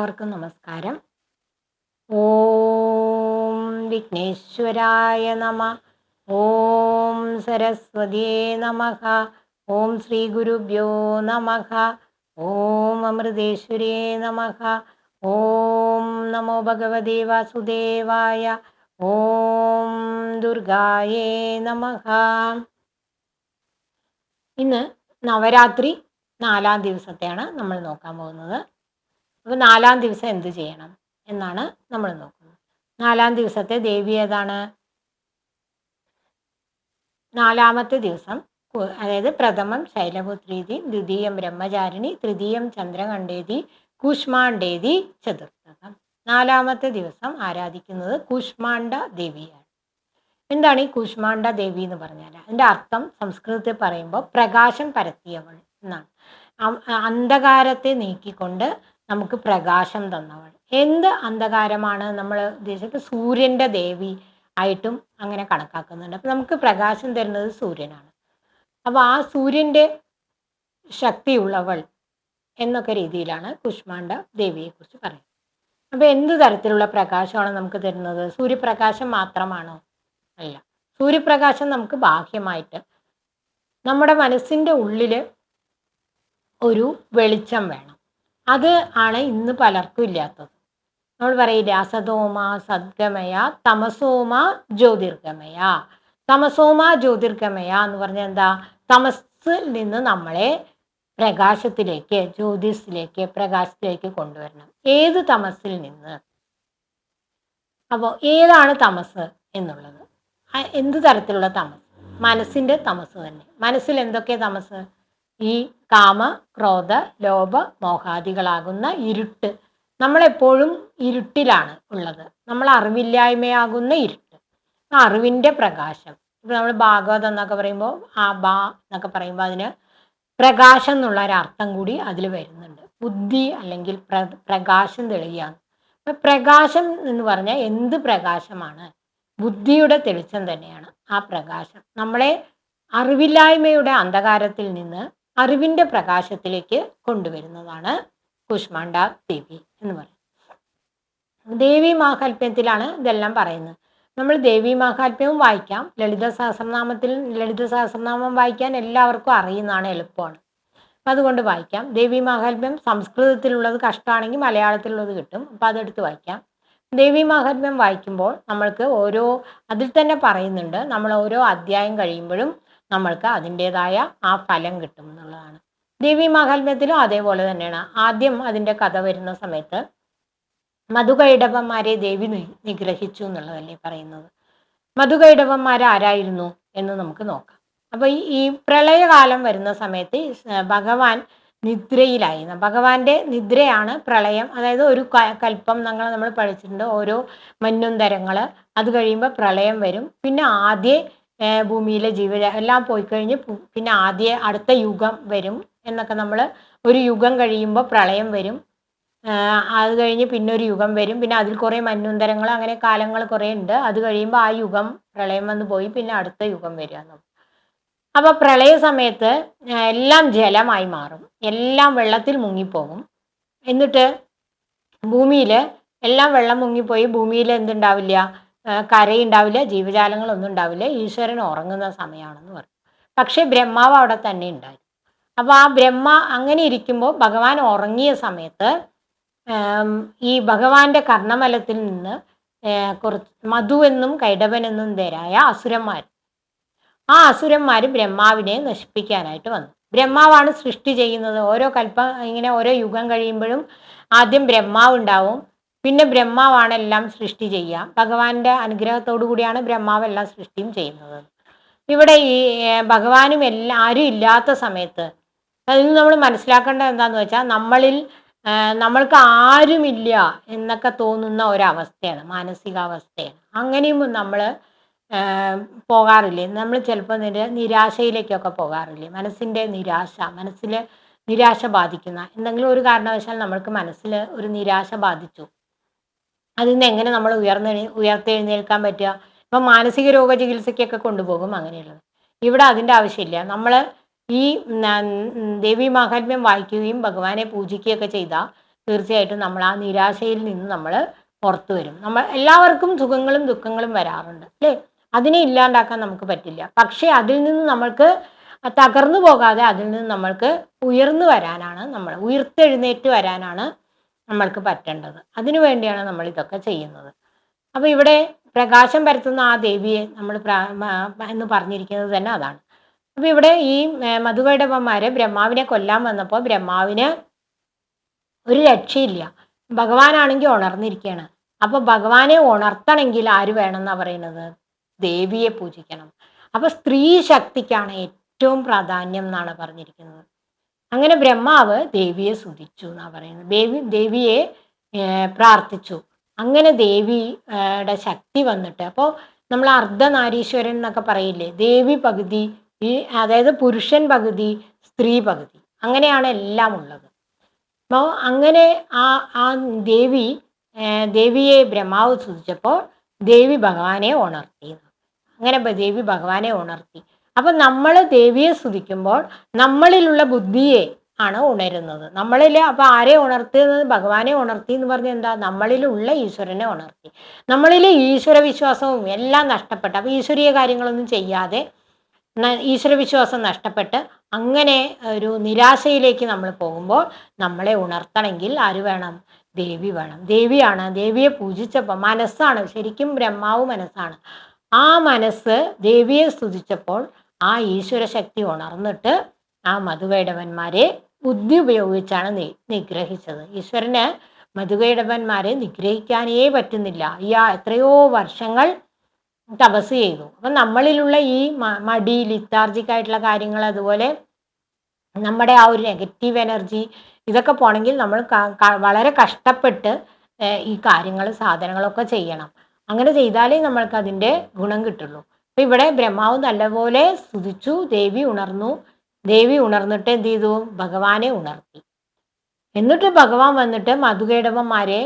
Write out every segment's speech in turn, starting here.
എല്ലാവർക്കും നമസ്കാരം. ഓം വിഘ്നേശ്വരായ നമ. ഓം സരസ്വതിയേ നമ. ഓം ശ്രീ ഗുരുഭ്യോ നമ. ഓം അമൃതേശ്വരേ നമ. ഓം നമോ ഭഗവതേ വാസുദേവായ. ഓം ദുർഗായേ നമ. ഇന്ന് നവരാത്രി നാലാം ദിവസത്തെയാണ് നമ്മൾ നോക്കാൻ പോകുന്നത്. അപ്പോൾ നാലാം ദിവസം എന്ത് ചെയ്യണം എന്നാണ് നമ്മൾ നോക്കുന്നത്. നാലാം ദിവസത്തെ ദേവി ഏതാണ്? നാലാമത്തെ ദിവസം അതായത് പ്രഥമം ശൈലപുത്രീതി ദ്വിതീയം ബ്രഹ്മചാരിണി തൃതീയം ചന്ദ്രകണ്ഠേതി കൂഷ്മാണ്ഡേതി ചതുർത്ഥകം. നാലാമത്തെ ദിവസം ആരാധിക്കുന്നത് കൂഷ്മാണ്ഡ ദേവിയാണ്. എന്താണ് ഈ കൂഷ്മാണ്ഡ ദേവി എന്ന് പറഞ്ഞാൽ അതിന്റെ അർത്ഥം സംസ്കൃതത്തിൽ പറയുമ്പോൾ പ്രകാശം പരത്തിയവൾ എന്നാണ്. അന്ധകാരത്തെ നീക്കിക്കൊണ്ട് നമുക്ക് പ്രകാശം തന്നവൾ. എന്ത് അന്ധകാരമാണ് നമ്മൾ ഉദ്ദേശിച്ചത്? സൂര്യന്റെ ദേവി ആയിട്ടും അങ്ങനെ കണക്കാക്കുന്നുണ്ട്. അപ്പം നമുക്ക് പ്രകാശം തരുന്നത് സൂര്യനാണ്. അപ്പോൾ ആ സൂര്യന്റെ ശക്തിയുള്ളവൾ എന്നൊക്കെ രീതിയിലാണ് കുഷ്മാണ്ഡ ദേവിയെക്കുറിച്ച് പറയുന്നത്. അപ്പോൾ എന്ത് തരത്തിലുള്ള പ്രകാശമാണ് നമുക്ക് തരുന്നത്? സൂര്യപ്രകാശം മാത്രമാണോ? അല്ല. സൂര്യപ്രകാശം നമുക്ക് ബാഹ്യമായിട്ട് നമ്മുടെ മനസ്സിന്റെ ഉള്ളിൽ ഒരു വെളിച്ചം വേണം. അത് ആണ് ഇന്ന് പലർക്കും ഇല്ലാത്തത്. നമ്മൾ പറയില്ലേ അസതോമ സദ്ഗമയ തമസോമ ജ്യോതിർഗമയ. തമസോമ ജ്യോതിർഗമയ എന്ന് പറഞ്ഞാൽ എന്താ? തമസ്സിൽ നിന്ന് നമ്മളെ പ്രകാശത്തിലേക്ക് ജ്യോതിസിലേക്ക് പ്രകാശത്തിലേക്ക് കൊണ്ടുവരണം. ഏത് തമസിൽ നിന്ന്? അപ്പോൾ ഏതാണ് തമസ് എന്നുള്ളത്? എന്ത് തരത്തിലുള്ള തമസ്? മനസ്സിന്റെ തമസ് തന്നെ. മനസ്സിൽ എന്തൊക്കെ തമസ്? ഈ കാമ ക്രോധ ലോഭ മോഹാദികളാകുന്ന ഇരുട്ട്. നമ്മളെപ്പോഴും ഇരുട്ടിലാണ് ഉള്ളത്. നമ്മൾ അറിവില്ലായ്മയാകുന്ന ഇരുട്ട് അറിവിന്റെ പ്രകാശം. ഇപ്പം നമ്മൾ ഭാഗവതം എന്നൊക്കെ പറയുമ്പോൾ ആ ബാ എന്നൊക്കെ പറയുമ്പോൾ അതിന് പ്രകാശം എന്നുള്ള ഒരു അർത്ഥം കൂടി അതിൽ വരുന്നുണ്ട്. ബുദ്ധി അല്ലെങ്കിൽ പ്ര പ്രകാശം തെളിയാണ് അപ്പം പ്രകാശം എന്ന് പറഞ്ഞാൽ എന്ത് പ്രകാശമാണ്? ബുദ്ധിയുടെ തെളിച്ചം തന്നെയാണ് ആ പ്രകാശം. നമ്മളെ അറിവില്ലായ്മയുടെ അന്ധകാരത്തിൽ നിന്ന് അറിവിന്റെ പ്രകാശത്തിലേക്ക് കൊണ്ടുവരുന്നതാണ് കുഷ്മാണ്ട ദേവി എന്ന് പറയും ദേവി മാഹാത്മ്യത്തിലാണ് ഇതെല്ലാം പറയുന്നത്. നമ്മൾ ദേവി മാഹാത്മ്യവും വായിക്കാം. ലളിത സഹസ്രനാമത്തിൽ ലളിത സഹസ്രനാമം വായിക്കാൻ എല്ലാവർക്കും അറിയുന്നതാണ് എളുപ്പമാണ്. അപ്പം അതുകൊണ്ട് വായിക്കാം. ദേവി മാഹാത്മ്യം സംസ്കൃതത്തിലുള്ളത് കഷ്ടമാണെങ്കിൽ മലയാളത്തിലുള്ളത് കിട്ടും. അപ്പം അതെടുത്ത് വായിക്കാം. ദേവി മാഹാത്മ്യം വായിക്കുമ്പോൾ നമ്മൾക്ക് ഓരോ അതിൽ തന്നെ പറയുന്നുണ്ട്. നമ്മൾ ഓരോ അധ്യായം കഴിയുമ്പോഴും നമ്മൾക്ക് അതിന്റെതായ ആ ഫലം കിട്ടും എന്നുള്ളതാണ്. ദേവി മാഹാത്മ്യത്തിലും അതേപോലെ തന്നെയാണ്. ആദ്യം അതിന്റെ കഥ വരുന്ന സമയത്ത് മധുകൈടവന്മാരെ ദേവി നിഗ്രഹിച്ചു എന്നുള്ളതല്ലേ പറയുന്നത്. മധുകൈടവന്മാർ ആരായിരുന്നു എന്ന് നമുക്ക് നോക്കാം. അപ്പോൾ ഈ പ്രളയകാലം വരുന്ന സമയത്ത് ഭഗവാൻ നിദ്രയിലായിരുന്നു ഭഗവാന്റെ നിദ്രയാണ് പ്രളയം. അതായത് ഒരു കൽപ്പം ഞങ്ങൾ നമ്മൾ പഠിച്ചിട്ടുണ്ട്. ഓരോ മഞ്ഞുന്തരങ്ങൾ അത് കഴിയുമ്പോൾ പ്രളയം വരും. പിന്നെ ആദ്യ ഭൂമിയിലെ ജീവ എല്ലാം പോയി കഴിഞ്ഞ് പിന്നെ ആദ്യ അടുത്ത യുഗം വരും എന്നൊക്കെ നമ്മൾ ഒരു യുഗം കഴിയുമ്പോൾ പ്രളയം വരും. അത് കഴിഞ്ഞ് പിന്നെ ഒരു യുഗം വരും. പിന്നെ അതിൽ കുറേ മഞ്ഞുന്തരങ്ങൾ അങ്ങനെ കാലങ്ങൾ കുറേ ഉണ്ട്. അത് കഴിയുമ്പോൾ ആ യുഗം പ്രളയം വന്ന് പോയി പിന്നെ അടുത്ത യുഗം വരിക അപ്പോൾ പ്രളയ സമയത്ത് എല്ലാം ജലമായി മാറും. എല്ലാം വെള്ളത്തിൽ മുങ്ങിപ്പോകും. എന്നിട്ട് ഭൂമിയിൽ എല്ലാം വെള്ളം മുങ്ങിപ്പോയി. ഭൂമിയിൽ എന്തുണ്ടാവില്ല? കരയുണ്ടാവില്ല ജീവജാലങ്ങളൊന്നും ഉണ്ടാവില്ല ഈശ്വരൻ ഉറങ്ങുന്ന സമയമാണെന്ന് പറയും. പക്ഷേ ബ്രഹ്മാവ് അവിടെ തന്നെ ഉണ്ടായി അപ്പോൾ ആ ബ്രഹ്മ അങ്ങനെ ഇരിക്കുമ്പോൾ ഭഗവാൻ ഉറങ്ങിയ സമയത്ത് ഈ ഭഗവാന്റെ കർണമലത്തിൽ നിന്ന് കുറച്ച് മധു എന്നും കൈടവൻ എന്നും തരായ അസുരന്മാർ ആ അസുരന്മാർ ബ്രഹ്മാവിനെ നശിപ്പിക്കാനായിട്ട് വന്നു. ബ്രഹ്മാവാണ് സൃഷ്ടി ചെയ്യുന്നത്. ഓരോ കൽപ്പം ഇങ്ങനെ ഓരോ യുഗം കഴിയുമ്പോഴും ആദ്യം ബ്രഹ്മാവ് ഉണ്ടാവും പിന്നെ ബ്രഹ്മാവാണ് എല്ലാം സൃഷ്ടി ചെയ്യുക. ഭഗവാന്റെ അനുഗ്രഹത്തോടു കൂടിയാണ് ബ്രഹ്മാവ് എല്ലാം സൃഷ്ടിയും ചെയ്യുന്നത്. ഇവിടെ ഈ ഭഗവാനും എല്ലാ ആരും ഇല്ലാത്ത സമയത്ത് അതിൽ നമ്മൾ മനസ്സിലാക്കേണ്ടത് എന്താന്ന് വെച്ചാൽ നമ്മളിൽ നമ്മൾക്ക് ആരുമില്ല എന്നൊക്കെ തോന്നുന്ന ഒരവസ്ഥയാണ് മാനസികാവസ്ഥയാണ്. അങ്ങനെയും നമ്മൾ പോകാറില്ലേ? നമ്മൾ ചിലപ്പോൾ നിര നിരാശയിലേക്കൊക്കെ പോകാറില്ലേ? മനസ്സിന്റെ നിരാശ മനസ്സിൽ നിരാശ ബാധിക്കുന്ന എന്തെങ്കിലും ഒരു കാരണവശാൽ നമ്മൾക്ക് മനസ്സിൽ ഒരു നിരാശ ബാധിച്ചു. അതിൽ നിന്ന് എങ്ങനെ നമ്മൾ ഉയർന്ന് ഉയർത്തെഴുന്നേൽക്കാൻ പറ്റുക? ഇപ്പം മാനസിക രോഗ ചികിത്സയ്ക്കൊക്കെ കൊണ്ടുപോകും അങ്ങനെയുള്ളത്. ഇവിടെ അതിന്റെ ആവശ്യമില്ല. നമ്മൾ ഈ ദേവി മാഹാത്മ്യം വായിക്കുകയും ഭഗവാനെ പൂജിക്കുകയൊക്കെ ചെയ്താൽ തീർച്ചയായിട്ടും നമ്മൾ ആ നിരാശയിൽ നിന്ന് നമ്മൾ പുറത്തു വരും. നമ്മൾ എല്ലാവർക്കും സുഖങ്ങളും ദുഃഖങ്ങളും വരാറുണ്ട് അല്ലേ? അതിനെ ഇല്ലാണ്ടാക്കാൻ നമുക്ക് പറ്റില്ല. പക്ഷേ അതിൽ നിന്ന് നമ്മൾക്ക് തകർന്നു പോകാതെ അതിൽ നിന്ന് നമ്മൾക്ക് ഉയർന്നു വരാനാണ് നമ്മൾ ഉയർത്തെഴുന്നേറ്റ് വരാനാണ് നമ്മൾക്ക് പറ്റേണ്ടത്. അതിനു വേണ്ടിയാണ് നമ്മൾ ഇതൊക്കെ ചെയ്യുന്നത്. അപ്പോൾ ഇവിടെ പ്രകാശം പരത്തുന്ന ആ ദേവിയെ നമ്മൾ എന്ന് പറഞ്ഞിരിക്കുന്നത് തന്നെ അതാണ്. അപ്പോൾ ഇവിടെ ഈ മധുകൈടവന്മാര് ബ്രഹ്മാവിനെ കൊല്ലാൻ വന്നപ്പോൾ ബ്രഹ്മാവിന് ഒരു രക്ഷയില്ല. ഭഗവാനാണെങ്കിൽ ഉണർന്നിരിക്കുകയാണ് അപ്പൊ ഭഗവാനെ ഉണർത്തണമെങ്കിൽ ആര് വേണമെന്നാ പറയുന്നത്? ദേവിയെ പൂജിക്കണം. അപ്പൊ സ്ത്രീ ശക്തിക്കാണ് ഏറ്റവും പ്രാധാന്യം എന്നാണ് പറഞ്ഞിരിക്കുന്നത്. അങ്ങനെ ബ്രഹ്മാവ് ദേവിയെ സ്തുതിച്ചു എന്നാ പറയുന്നത്. ദേവി ദേവിയെ പ്രാർത്ഥിച്ചു. അങ്ങനെ ദേവിയുടെ ശക്തി വന്നിട്ട് അപ്പോൾ നമ്മൾ അർദ്ധനാരീശ്വരൻ എന്നൊക്കെ പറയില്ലേ? ദേവി പകുതി ഈ അതായത് പുരുഷൻ പകുതി സ്ത്രീ പകുതി. അങ്ങനെയാണ് എല്ലാം ഉള്ളത്. അപ്പോൾ അങ്ങനെ ആ ആ ദേവി ദേവിയെ ബ്രഹ്മാവ് സ്തുതിച്ചപ്പോൾ ദേവി ഭഗവാനെ ഉണർത്തി. അങ്ങനെ ദേവി ഭഗവാനെ ഉണർത്തി. അപ്പം നമ്മൾ ദേവിയെ സ്തുതിക്കുമ്പോൾ നമ്മളിലുള്ള ബുദ്ധിയെ ആണ് ഉണരുന്നത്. നമ്മളിൽ അപ്പം ആരെ ഉണർത്തിയത് ഭഗവാനെ ഉണർത്തി എന്ന് പറഞ്ഞാൽ എന്താ? നമ്മളിലുള്ള ഈശ്വരനെ ഉണർത്തി. നമ്മളിൽ ഈശ്വര വിശ്വാസവും എല്ലാം നഷ്ടപ്പെട്ട് അപ്പം ഈശ്വരീയ കാര്യങ്ങളൊന്നും ചെയ്യാതെ ഈശ്വര വിശ്വാസം നഷ്ടപ്പെട്ട് അങ്ങനെ ഒരു നിരാശയിലേക്ക് നമ്മൾ പോകുമ്പോൾ നമ്മളെ ഉണർത്തണമെങ്കിൽ ആര് വേണം? ദേവി വേണം. ദേവിയാണ് ദേവിയെ പൂജിച്ചപ്പോൾ മനസ്സാണ് ശരിക്കും ബ്രഹ്മാവ് മനസ്സാണ്. ആ മനസ്സ് ദേവിയെ സ്തുതിച്ചപ്പോൾ ആ ഈശ്വര ശക്തി ഉണർന്നിട്ട് ആ മധുവേടവന്മാരെ ബുദ്ധി ഉപയോഗിച്ചാണ് നി നിഗ്രഹിച്ചത്. ഈശ്വരന് മധുവേടവന്മാരെ നിഗ്രഹിക്കാനേ പറ്റുന്നില്ല. ഈ എത്രയോ വർഷങ്ങൾ തപസ് ചെയ്തു. അപ്പം നമ്മളിലുള്ള ഈ മടി ലിത്താർജിക് ആയിട്ടുള്ള കാര്യങ്ങൾ അതുപോലെ നമ്മുടെ ആ ഒരു നെഗറ്റീവ് എനർജി ഇതൊക്കെ പോണെങ്കിൽ നമ്മൾ വളരെ കഷ്ടപ്പെട്ട് ഈ കാര്യങ്ങൾ സാധനങ്ങളൊക്കെ ചെയ്യണം. അങ്ങനെ ചെയ്താലേ നമ്മൾക്ക് അതിന്റെ ഗുണം കിട്ടുള്ളൂ. അപ്പം ഇവിടെ ബ്രഹ്മാവ് നല്ലപോലെ സ്തുതിച്ചു ദേവി ഉണർന്നു. ദേവി ഉണർന്നിട്ട് എന്ത് ചെയ്തു? ഭഗവാനെ ഉണർത്തി. എന്നിട്ട് ഭഗവാൻ വന്നിട്ട് മധുകേടവന്മാരെ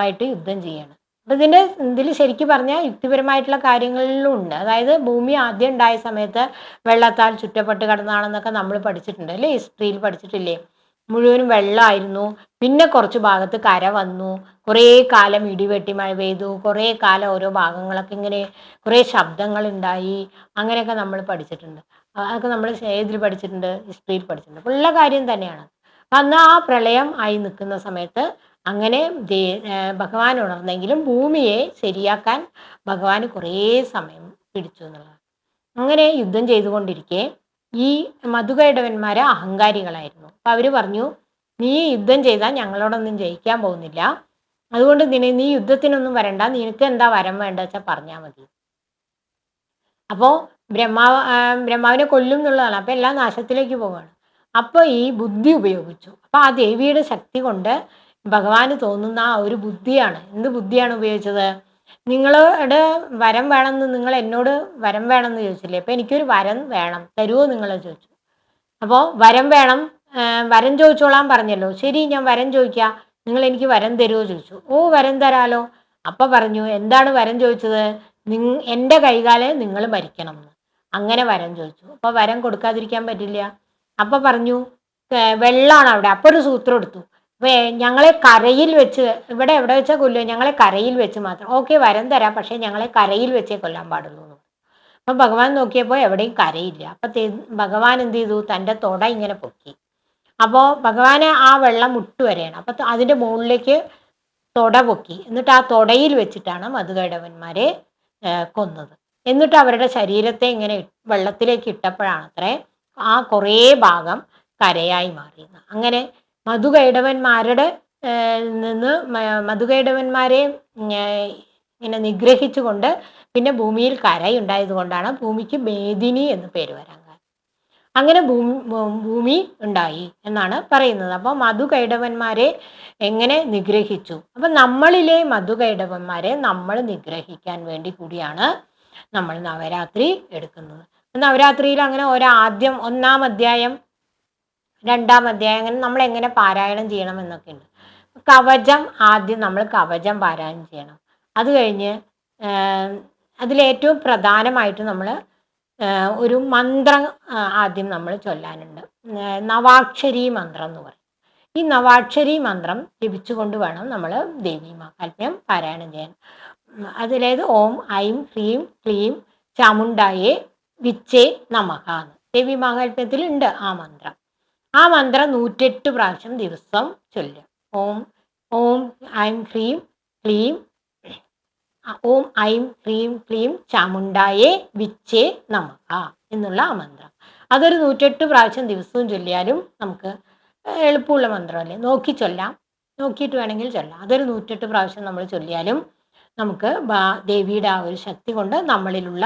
ആയിട്ട് യുദ്ധം ചെയ്യണം. അപ്പം ഇതിന്റെ ഇതിൽ ശരിക്കും പറഞ്ഞാൽ യുക്തിപരമായിട്ടുള്ള കാര്യങ്ങളിലും ഉണ്ട്. അതായത് ഭൂമി ആദ്യം ഉണ്ടായ സമയത്ത് വെള്ളത്താൽ ചുറ്റപ്പെട്ട് കിടന്നാണെന്നൊക്കെ നമ്മൾ പഠിച്ചിട്ടുണ്ട് അല്ലേ? ഹിസ്റ്ററിയിൽ പഠിച്ചിട്ടില്ലേ? മുഴുവനും വെള്ളമായിരുന്നു പിന്നെ കുറച്ച് ഭാഗത്ത് കര വന്നു. കുറേ കാലം ഇടിവെട്ടി മഴ പെയ്തു. കുറേ കാലം ഓരോ ഭാഗങ്ങളൊക്കെ ഇങ്ങനെ കുറേ ശബ്ദങ്ങൾ ഉണ്ടായി അങ്ങനെയൊക്കെ നമ്മൾ പഠിച്ചിട്ടുണ്ട്. അതൊക്കെ നമ്മൾ ഏതിൽ പഠിച്ചിട്ടുണ്ട് ഹിസ്റ്ററിയിൽ പഠിച്ചിട്ടുണ്ട്. ഉള്ള കാര്യം തന്നെയാണ്. അന്ന് ആ പ്രളയം ആയി നിൽക്കുന്ന സമയത്ത് അങ്ങനെ ഭഗവാൻ ഉണർന്നെങ്കിലും ഭൂമിയെ ശരിയാക്കാൻ ഭഗവാൻ കുറേ സമയം പിടിച്ചു എന്നുള്ളതാണ്. അങ്ങനെ യുദ്ധം ചെയ്തുകൊണ്ടിരിക്കെ ഈ മധുകൈടവന്മാരെ അഹങ്കാരികളായിരുന്നു. അപ്പം അവർ പറഞ്ഞു നീ യുദ്ധം ചെയ്താൽ ഞങ്ങളോടൊന്നും ജയിക്കാൻ പോകുന്നില്ല. അതുകൊണ്ട് നിന്നെ നീ യുദ്ധത്തിനൊന്നും വരണ്ട. നിനക്ക് എന്താ വരം വേണ്ട വെച്ചാൽ പറഞ്ഞാൽ മതി. അപ്പോൾ ബ്രഹ്മാവ് ബ്രഹ്മാവിനെ കൊല്ലും എന്നുള്ളതാണ്. അപ്പോൾ എല്ലാം നാശത്തിലേക്ക് പോവുകയാണ്. അപ്പോൾ ഈ ബുദ്ധി ഉപയോഗിച്ചു. അപ്പോൾ ആ ദേവിയുടെ ശക്തി കൊണ്ട് ഭഗവാന് തോന്നുന്ന ആ ഒരു ബുദ്ധിയാണ്. എന്ത് ബുദ്ധിയാണ് ഉപയോഗിച്ചത്? നിങ്ങളുടെ വരം വേണമെന്ന് നിങ്ങൾ എന്നോട് വരം വേണമെന്ന് ചോദിച്ചില്ലേ? അപ്പം എനിക്കൊരു വരം വേണം. തരുമോ നിങ്ങൾ ചോദിച്ചു. അപ്പോൾ വരം വേണം വരം ചോദിച്ചോളാം പറഞ്ഞല്ലോ. ശരി ഞാൻ വരം ചോദിക്കാം. നിങ്ങൾ എനിക്ക് വരം തരുമോ ചോദിച്ചു. ഓ വരം തരാലോ. അപ്പം പറഞ്ഞു എന്താണ് വരം ചോദിച്ചത്? നിങ് എന്റെ കൈകാലെ നിങ്ങൾ മരിക്കണം. എന്ന് അങ്ങനെ വരം ചോദിച്ചു. അപ്പോൾ വരം കൊടുക്കാതിരിക്കാൻ പറ്റില്ല. അപ്പം പറഞ്ഞു വെള്ളമാണ് അവിടെ. അപ്പോൾ ഒരു സൂത്രം എടുത്തു. ഞങ്ങളെ കരയിൽ വെച്ച് ഇവിടെ എവിടെ വെച്ചാൽ കൊല്ലുക? ഞങ്ങളെ കരയിൽ വെച്ച് മാത്രം. ഓക്കെ വരം തരാം. പക്ഷെ ഞങ്ങളെ കരയിൽ വെച്ചേ കൊല്ലാൻ പാടുള്ളൂ അപ്പം ഭഗവാൻ നോക്കിയപ്പോൾ എവിടെയും കരയില്ല. അപ്പം ഭഗവാൻ എന്ത് ചെയ്തു? തന്റെ തൊട ഇങ്ങനെ പൊക്കി. അപ്പോൾ ഭഗവാന് ആ വെള്ളം മുട്ടുവരെയാണ്. അപ്പം അതിന്റെ മുകളിലേക്ക് തൊട പൊക്കി. എന്നിട്ട് ആ തൊടയിൽ വെച്ചിട്ടാണ് മധുകൈടവന്മാരെ കൊന്നത്. എന്നിട്ട് അവരുടെ ശരീരത്തെ ഇങ്ങനെ വെള്ളത്തിലേക്ക് ഇട്ടപ്പോഴാണ് അത്രേ ആ കുറേ ഭാഗം കരയായി മാറിയത് അങ്ങനെ മധുകൈടവന്മാരുടെ നിന്ന് മധുകൈടവന്മാരെ ഇങ്ങനെ നിഗ്രഹിച്ചുകൊണ്ട് പിന്നെ ഭൂമിയിൽ കരയുണ്ടായത് കൊണ്ടാണ് ഭൂമിക്ക് മേദിനി എന്ന് പേര് വരാൻ കാരണം. അങ്ങനെ ഭൂമി ഭൂമി ഉണ്ടായി എന്നാണ് പറയുന്നത്. അപ്പോൾ മധുകൈടവന്മാരെ എങ്ങനെ നിഗ്രഹിച്ചു? അപ്പം നമ്മളിലെ മധുകൈടവന്മാരെ നമ്മൾ നിഗ്രഹിക്കാൻ വേണ്ടി കൂടിയാണ് നമ്മൾ നവരാത്രി എടുക്കുന്നത്. നവരാത്രിയിൽ അങ്ങനെ ഒരാദ്യം ഒന്നാം അധ്യായം രണ്ടാം അധ്യായം അങ്ങനെ നമ്മൾ എങ്ങനെ പാരായണം ചെയ്യണം എന്നൊക്കെ ഉണ്ട് കവചം ആദ്യം നമ്മൾ കവചം പാരായണം ചെയ്യണം. അത് കഴിഞ്ഞ് അതിലേറ്റവും പ്രധാനമായിട്ട് നമ്മൾ ഒരു മന്ത്രം ആദ്യം നമ്മൾ ചൊല്ലാനുണ്ട്. നവാക്ഷരി മന്ത്രം എന്ന് പറയും. ഈ നവാക്ഷരി മന്ത്രം ജപിച്ചുകൊണ്ട് വേണം നമ്മൾ ദേവി മഹാത്മ്യം പാരായണം ചെയ്യാൻ. അതിലേത് ഓം ഐം ഹ്രീം ക്ലീം ചാമുണ്ടായേ വിച്ചേ നമഹ എന്ന്. ദേവി മഹാത്മ്യത്തിൽ ഉണ്ട് ആ മന്ത്രം. ആ മന്ത്രം നൂറ്റെട്ട് പ്രാവശ്യം ദിവസം ചൊല്ലുക ഓം ഓം ഐം ഹ്രീം ക്ലീം ഓം ഐം ഹ്രീം ക്ലീം ചാമുണ്ടായേ വിച്ചേ നമഃ എന്നുള്ള ആ മന്ത്രം. അതൊരു നൂറ്റെട്ട് പ്രാവശ്യം ദിവസവും ചൊല്ലിയാലും നമുക്ക് എളുപ്പമുള്ള മന്ത്രമല്ലേ? നോക്കി ചൊല്ലാം. നോക്കിയിട്ട് വേണമെങ്കിൽ ചൊല്ലാം. അതൊരു നൂറ്റെട്ട് പ്രാവശ്യം നമ്മൾ ചൊല്ലിയാലും നമുക്ക് ദേവിയുടെ ആ ഒരു ശക്തി കൊണ്ട് നമ്മളിലുള്ള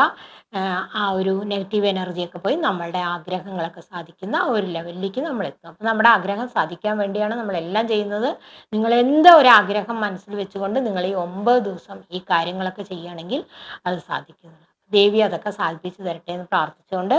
ആ, ആ ഒരു നെഗറ്റീവ് എനർജിയൊക്കെ പോയി നമ്മളുടെ ആഗ്രഹങ്ങളൊക്കെ സാധിക്കുന്ന ഒരു ലെവലിലേക്ക് നമ്മൾ എത്തും അപ്പം നമ്മുടെ ആഗ്രഹം സാധിക്കാൻ വേണ്ടിയാണ് നമ്മളെല്ലാം ചെയ്യുന്നത്. നിങ്ങൾ എന്താ ഒരു ആഗ്രഹം മനസ്സിൽ വെച്ചുകൊണ്ട് നിങ്ങൾ ഈ ഒമ്പത് ദിവസം ഈ കാര്യങ്ങളൊക്കെ ചെയ്യുകയാണെങ്കിൽ അത് സാധിക്കുന്നതാണ് ദേവി അതൊക്കെ സാധിപ്പിച്ചു തരട്ടെ എന്ന് പ്രാർത്ഥിച്ചുകൊണ്ട്